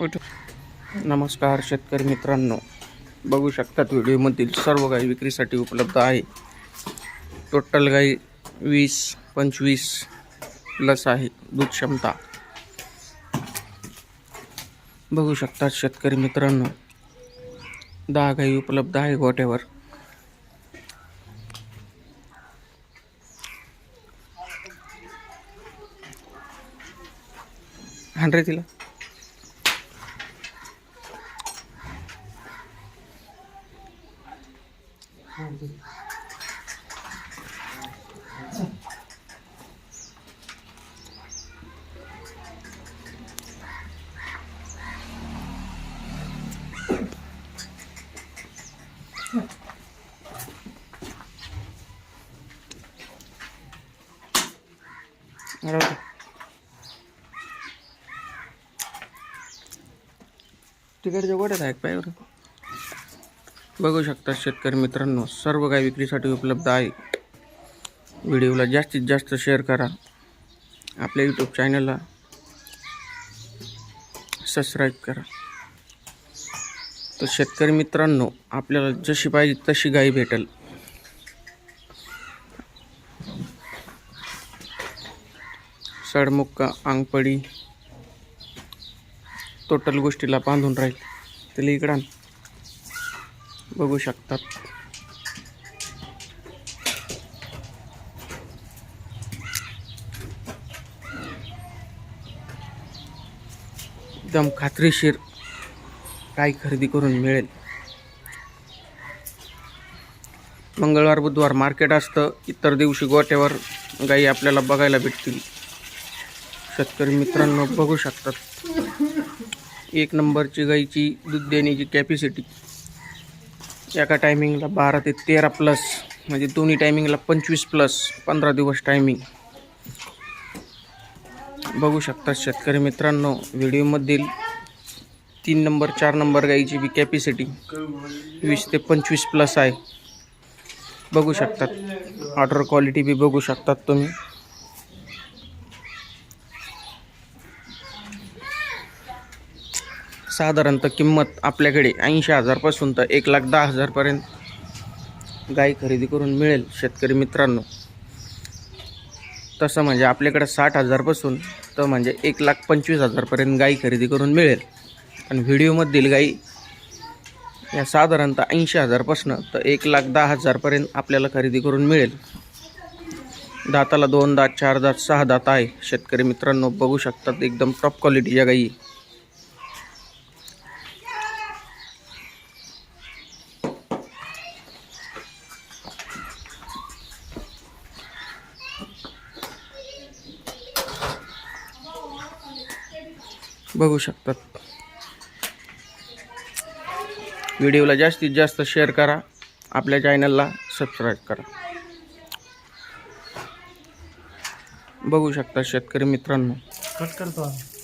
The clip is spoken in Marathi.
नमस्कार शेतकरी मित्रांनो. बघू शकतात व्हिडिओमधील सर्व गाई विक्रीसाठी उपलब्ध आहे. टोटल गाई वीस पंचवीस प्लस आहे दूध क्षमता. बघू शकतात शेतकरी मित्रांनो. दहा गाई उपलब्ध आहे गोट्यावर. हाण 여기. 여러분 টিকার জোগাড়ে থাকবে ওরকম बघू शकता शेतकरी मित्रांनो सर्व गाय विक्रीसाठी उपलब्ध आहे. व्हिडिओला जास्तीत जास्त शेअर करा. आपल्या यूट्यूब चॅनलला सबस्क्राईब करा. तर शेतकरी मित्रांनो आपल्याला जशी पाहिजे तशी गाई भेटेल. सडमुक्का अंगपडी टोटल गोष्टीला बांधून राहील. त्याला इकडं बघू शकतात. एकदम खात्रीशीर काय खरेदी करून मिळेल. मंगळवार बुधवार मार्केट असतं इतर दिवशी गोट्यावर गाई आपल्याला बघायला भेटतील. शेतकरी मित्रांनो बघू शकतात. एक नंबरची गाईची दूध देण्याची कॅपॅसिटी एका टायमिंगला बारा ते तेरा प्लस म्हणजे दोन्ही टायमिंगला पंचवीस प्लस पंधरा दिवस टायमिंग बघू शकतात शेतकरी मित्रांनो व्हिडिओमधील तीन नंबर चार नंबर गाईची बी कॅपॅसिटी वीस ते पंचवीस प्लस आहे. बघू शकतात. ऑर्डर क्वालिटी बी बघू शकतात तुम्ही. साधारणतः किंमत आपल्याकडे ऐंशी हजारपासून तर एक लाख दहा हजारपर्यंत गाय खरेदी करून मिळेल शेतकरी मित्रांनो. तसं म्हणजे आपल्याकडे साठ हजारपासून तर म्हणजे एक लाख पंचवीस हजारपर्यंत गाई खरेदी करून मिळेल. आणि व्हिडिओमधील गाई या साधारणतः ऐंशी हजारपासून तर एक लाख दहा हजारपर्यंत आपल्याला खरेदी करून मिळेल. दाताला दोन दात चार दात सहा दात आहे. शेतकरी मित्रांनो बघू शकतात एकदम टॉप क्वालिटीच्या गाई. बघू शकतात. व्हिडिओला जास्तीत जास्त शेअर करा. आपल्या चॅनलला सबस्क्राईब करा. बघू शकता शेतकरी मित्रांनो. कट करतो आम्ही.